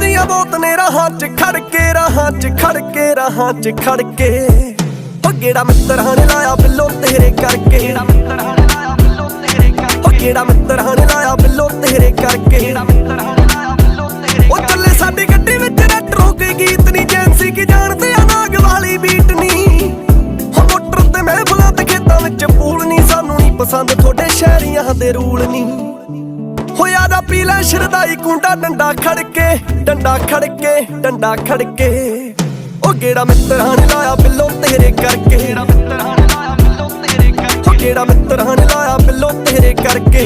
ਵੱਜਦੀਆਂ ਬਹੁਤ ਨੇ ਰਾਹਾਂ 'ਚ ਖੜ ਕੇ ਰਾਹਾਂ 'ਚ ਖੜ ਕੇ ਰਾਹਾਂ 'ਚ ਖੜ ਕੇ ਹੋ ਗੇੜਾ ਮਿੱਤਰਾਂ ਨੇ ਲਾਇਆ ਬਿੱਲੋ ਤੇਰੇ ਕਰਕੇ? ਗੇੜਾ ਮਿੱਤਰਾਂ ਨੇ ਲਾਇਆ ਬਿੱਲੋ ਤੇਰੇ ਕਰਕੇ ਹੋ ਗੇੜਾ ਮਿੱਤਰਾਂ ਨੇ ਲਾਇਆ ਬਿੱਲੋ ਤੇਰੇ ਕਰਕੇ? ਗੇੜਾ ਮਿੱਤਰਾਂ ਨੇ ਲਾਇਆ ਬਿੱਲੋ ਤੇਰੇ ਉਹ ਚੱਲੇ ਸਾਡੀ ਗੱਡੀ ਵਿੱਚ ਰੱਟ ਰੋਕ ਗੀਤ ਨਹੀਂ ਜੈਂਸੀ ਕੀ ਜਾਣਦੇ ਆ ਨਾਗ ਵਾਲੀ ਬੀਟ ਨਹੀਂ ਹੋ ਮੋਟਰ ਤੇ ਮਹਿਫਲਾਂ ਤੇ ਖੇਤਾਂ ਵਿੱਚ ਪੂਲ ਨਹੀਂ ਸਾਨੂੰ ਨਹੀਂ ਪਸੰਦ ਤੁਹਾਡੇ ਸ਼ਹਿਰੀਆਂ ਦੇ ਰੂਲ ਨਹੀਂ ਹੋਇਆ ਦਾ ਪੀ ਲੈ ਸ਼ਰਦਾਈ ਕੁੰਡਾ ਡੰਡਾ ਖੜ ਕੇ ਡੰਡਾ ਖੜਕੇ ਡੰਡਾ ਖੜਕੇ। ਉਹ ਗੇੜਾ ਮਿੱਤਰਾਂ ਨੇ ਲਾਇਆ ਬਿੱਲੋ ਤੇਰੇ ਕਰਕੇ? ਗੇੜਾ ਮਿੱਤਰਾਂ ਨੇ ਲਾਇਆ ਬਿੱਲੋ ਤੇਰੇ ਕਰਕੇ ਉਹ ਗੇੜਾ ਮਿੱਤਰਾਂ ਨੇ ਲਾਇਆ ਬਿੱਲੋ ਤੇਰੇ ਕਰਕੇ?